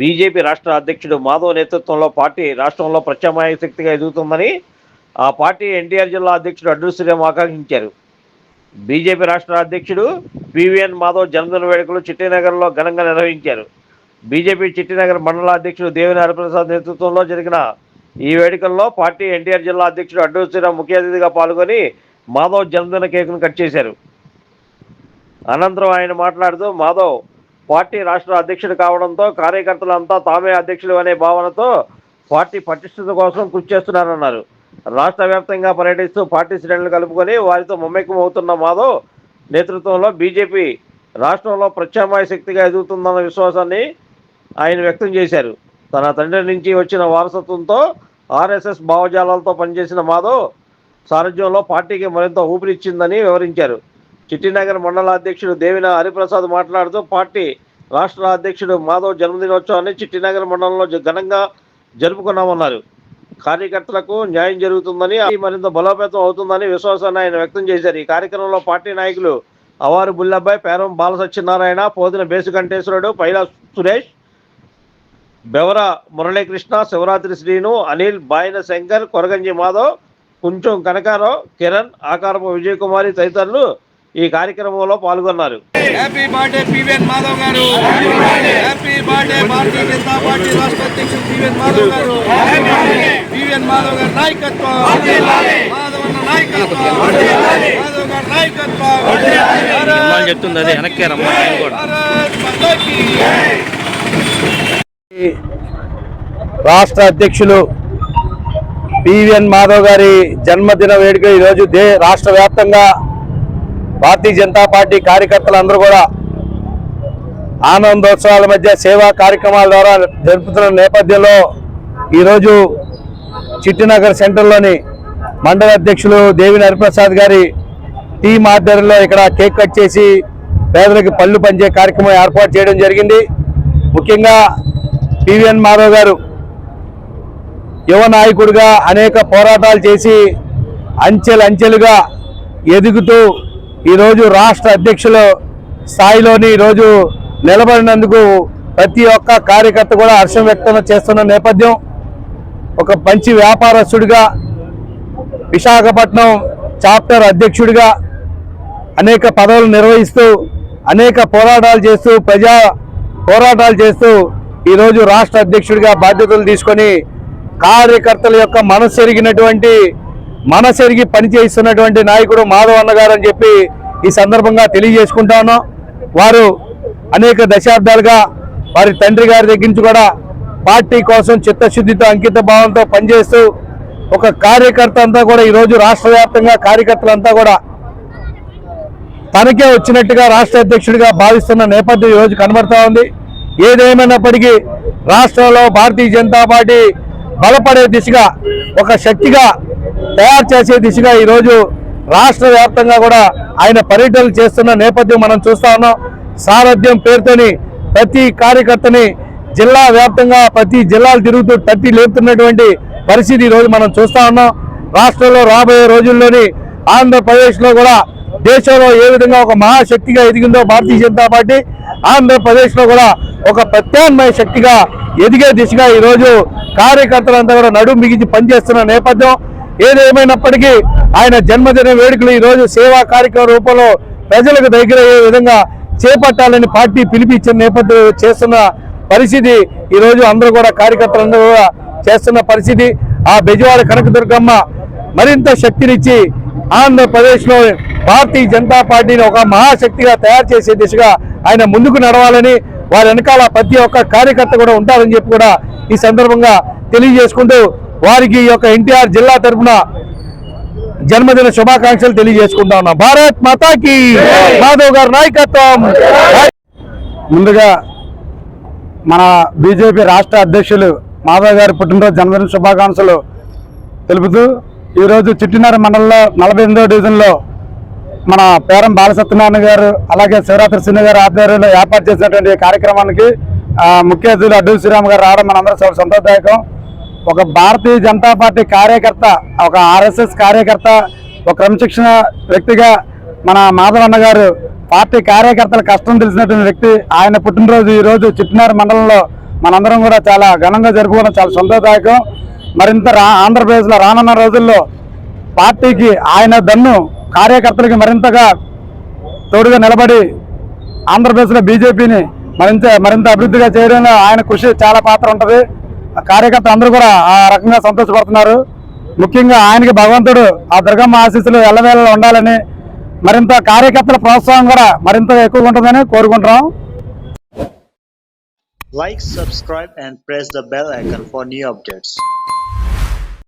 BJP రాష్ట్ర అధ్యక్షుడు మాధవ్ నేతృత్వంలో పార్టీ రాష్ట్రంలో ప్రత్యామ్నాయ శక్తిగా ఎదుగుతుందని ఆ పార్టీ ఎన్టీఆర్ జిల్లా అధ్యక్షుడు అడ్డు శ్రీరామ్ ఆకాంక్షించారు. బీజేపీ రాష్ట్ర అధ్యక్షుడు పివిఎన్ మాధవ్ జన్మదిన వేడుకలు చిట్టినగర్లో ఘనంగా నిర్వహించారు. బీజేపీ చిట్టినగర్ మండల అధ్యక్షుడు దేవిని హరిప్రసాద్ నేతృత్వంలో జరిగిన ఈ వేడుకల్లో పార్టీ ఎన్టీఆర్ జిల్లా అధ్యక్షుడు అడ్డు శ్రీరామ్ ముఖ్య అతిథిగా పాల్గొని మాధవ్ జన్మదిన కేకును కట్ చేశారు. అనంతరం ఆయన మాట్లాడుతూ మాధవ్ పార్టీ రాష్ట్ర అధ్యక్షుడు కావడంతో కార్యకర్తలంతా తామే అధ్యక్షులు అనే భావనతో పార్టీ పటిష్టత కోసం కృషి చేస్తున్నారన్నారు. రాష్ట్ర వ్యాప్తంగా పర్యటిస్తూ పార్టీ శ్రేణులు కలుపుకొని వారితో మమ్మకం అవుతున్న మాధవ్ నేతృత్వంలో బీజేపీ రాష్ట్రంలో ప్రత్యామ్నాయ శక్తిగా ఎదుగుతుందన్న విశ్వాసాన్ని ఆయన వ్యక్తం చేశారు. తన తండ్రి నుంచి వచ్చిన వారసత్వంతో ఆర్ఎస్ఎస్ భావజాలాలతో పనిచేసిన మాధవ్ సారథ్యంలో పార్టీకి మరింత ఊపిరిచ్చిందని వివరించారు. చిట్టినగర్ మండల అధ్యక్షుడు దేవిన హరిప్రసాద్ మాట్లాడుతూ పార్టీ రాష్ట్ర అధ్యక్షుడు మాధవ్ జన్మదినోత్సవాన్ని చిట్టినగర్ మండలంలో ఘనంగా జరుపుకున్నామన్నారు. కార్యకర్తలకు న్యాయం జరుగుతుందని అది మరింత బలోపేతం అవుతుందని విశ్వాసాన్ని ఆయన వ్యక్తం చేశారు. ఈ కార్యక్రమంలో పార్టీ నాయకులు అవారు బుల్లబ్బాయ్ పేరం బాల సత్యనారాయణ పోదిన బేసుకంఠేశ్వరుడు పైలా సురేష్ బెవర మురళీకృష్ణ శివరాత్రి శ్రీను అనిల్ బాయిన శంకర్ కొరగంజి మాధవ్ కొంచెం కనకారావు కిరణ్ ఆకారపు విజయకుమారి తదితరులు ఈ కార్యక్రమంలో పాల్గొన్నారు. Happy birthday PVN Madhav garu. Happy birthday Bharatiya Janata Party రాష్ట్ర అధ్యక్షుడు పివిఎన్ మాధవ్ గారు. పివిఎన్ మాధవ్ గారి నాయకత్వం. మాధవ్ అన్న నాయకత్వం. మాధవ్ గారి నాయకత్వం. అమ్మాని చెప్తుంది అదే వెనక్కి రమ్మని నేను కూడా. భారత్ మాతాకి రాష్ట్ర అధ్యక్షులు పివిఎన్ మాధవ్ గారి జన్మదిన వేడుక ఈరోజు దే రాష్ట్ర వ్యాప్తంగా భారతీయ జనతా పార్టీ కార్యకర్తలందరూ కూడా ఆనందోత్సవాల మధ్య సేవా కార్యక్రమాల ద్వారా జరుపుతున్న నేపథ్యంలో ఈరోజు చిట్టినగర్ సెంటర్లోని మండల అధ్యక్షులు దేవిని హరిప్రసాద్ గారి టీ ఆధ్వర్యంలో ఇక్కడ కేక్ కట్ చేసి పేదలకు పళ్ళు పంచే కార్యక్రమం ఏర్పాటు చేయడం జరిగింది. ముఖ్యంగా పివిఎన్ మాధవ్ గారు యువ నాయకుడిగా అనేక పోరాటాలు చేసి అంచెలు అంచెలుగా ఎదుగుతూ ఈరోజు రాష్ట్ర అధ్యక్షుల స్థాయిలోని ఈరోజు నిలబడినందుకు ప్రతి ఒక్క కార్యకర్త కూడా హర్షం వ్యక్తం చేస్తున్న నేపథ్యం ఒక మంచి వ్యాపారస్తుడిగా విశాఖపట్నం చాప్టర్ అధ్యక్షుడిగా అనేక పదవులు నిర్వహిస్తూ అనేక పోరాటాలు చేస్తూ ప్రజా పోరాటాలు చేస్తూ ఈరోజు రాష్ట్ర అధ్యక్షుడిగా బాధ్యతలు తీసుకొని కార్యకర్తల యొక్క మనసు జరిగినటువంటి మనసెరిగి పనిచేస్తున్నటువంటి నాయకుడు మాధవ్ అన్న గారు అని చెప్పి ఈ సందర్భంగా తెలియజేసుకుంటాను. వారు అనేక దశాబ్దాలుగా వారి తండ్రి గారి దగ్గర నుంచి కూడా పార్టీ కోసం చిత్తశుద్ధితో అంకిత భావంతో పనిచేస్తూ ఒక కార్యకర్త అంతా కూడా ఈరోజు రాష్ట్ర వ్యాప్తంగా కార్యకర్తలంతా కూడా తనకే వచ్చినట్టుగా రాష్ట్ర అధ్యక్షుడిగా భావిస్తున్న నేపథ్యం ఈరోజు కనబడతా ఉంది. ఏదేమైనప్పటికీ రాష్ట్రంలో భారతీయ జనతా పార్టీ బలపడే దిశగా ఒక శక్తిగా తయారు చేసే దిశగా ఈరోజు రాష్ట్ర వ్యాప్తంగా కూడా ఆయన పర్యటనలు చేస్తున్న నేపథ్యం మనం చూస్తా ఉన్నాం. సారథ్యం పేరుతోని ప్రతి కార్యకర్తని జిల్లా వ్యాప్తంగా ప్రతి జిల్లాలు తిరుగుతూ తట్టి లేపుతున్నటువంటి పరిస్థితి ఈరోజు మనం చూస్తా ఉన్నాం. రాష్ట్రంలో రాబోయే రోజుల్లోని ఆంధ్రప్రదేశ్లో కూడా దేశంలో ఏ విధంగా ఒక మహాశక్తిగా ఎదిగిందో భారతీయ జనతా పార్టీ ఆంధ్రప్రదేశ్లో కూడా ఒక ప్రత్యామ్నాయ శక్తిగా ఎదిగే దిశగా ఈరోజు కార్యకర్తలంతా కూడా నడుము బిగించి పనిచేస్తున్న నేపథ్యం. ఏదేమైనప్పటికీ ఆయన జన్మదిన వేడుకలు ఈరోజు సేవా కార్యక్రమ రూపంలో ప్రజలకు దగ్గర అయ్యే విధంగా చేపట్టాలని పార్టీ పిలిపించిన నేపథ్యంలో చేస్తున్న పరిస్థితి. ఈరోజు అందరూ కూడా కార్యకర్తలందరూ కూడా చేస్తున్న పరిస్థితి. ఆ బెజవాడ కనకదుర్గమ్మ మరింత శక్తినిచ్చి ఆంధ్రప్రదేశ్లో భారతీయ జనతా పార్టీని ఒక మహాశక్తిగా తయారు చేసే దిశగా ఆయన ముందుకు నడవాలని వారి వెనకాల ప్రతి ఒక్క కార్యకర్త కూడా ఉంటారని చెప్పి కూడా ఈ సందర్భంగా తెలియజేసుకుంటూ వారికి ఈ యొక్క ఎన్టీఆర్ జిల్లా తరఫున జన్మదిన శుభాకాంక్షలు తెలియజేసుకుంటా ఉన్నాం. భారత్ మాతాకి మాధవ్ గారి నాయకత్వం. ముందుగా మన బీజేపీ రాష్ట్ర అధ్యక్షులు మాధవ్ గారి పుట్టినరోజు జన్మదిన శుభాకాంక్షలు తెలుపుతూ ఈరోజు చిట్టినార మండలంలో నలభై ఎనిమిదో డివిజన్లో మన పేరం బాలసత్యనారాయణ గారు అలాగే శివరాత్రి సింహ గారి ఆధ్వర్యంలో ఏర్పాటు చేసినటువంటి ఈ కార్యక్రమానికి ముఖ్య అతిథులు అడ్డు శ్రీరామ్ గారు రావడం మనందరం చాలా సంతోషదాయకం. ఒక భారతీయ జనతా పార్టీ కార్యకర్త ఒక ఆర్ఎస్ఎస్ కార్యకర్త ఒక క్రమశిక్షణ వ్యక్తిగా మన మాధవన్న గారు పార్టీ కార్యకర్తల కష్టం తెలిసినటువంటి వ్యక్తి. ఆయన పుట్టినరోజు ఈ రోజు చిట్టినారు మండలంలో మనందరం కూడా చాలా ఘనంగా జరుపుకోవడం చాలా సంతోషదాయకం. మరింత రా ఆంధ్రప్రదేశ్లో రానున్న రోజుల్లో పార్టీకి ఆయన దన్ను కార్యకర్తలకి మరింతగా తోడుగా నిలబడి ఆంధ్రప్రదేశ్లో బీజేపీని మరింత మరింత అభివృద్ధిగా చేయడంలో ఆయన కృషి చాలా పాత్ర ఉంటుంది. కార్యకర్తలు అందరూ కూడా ఆ రకంగా సంతోషపడుతున్నారు. ముఖ్యంగా ఆయనకి భగవంతుడు ఆ దుర్గమ్మ ఆశీస్సులు ఎల్లవేళలో ఉండాలని మరింత కార్యకర్తల ప్రోత్సాహం కూడా మరింత ఎక్కువగా ఉంటుందని కోరుకుంటున్నాం. Like subscribe and press the bell icon for new updates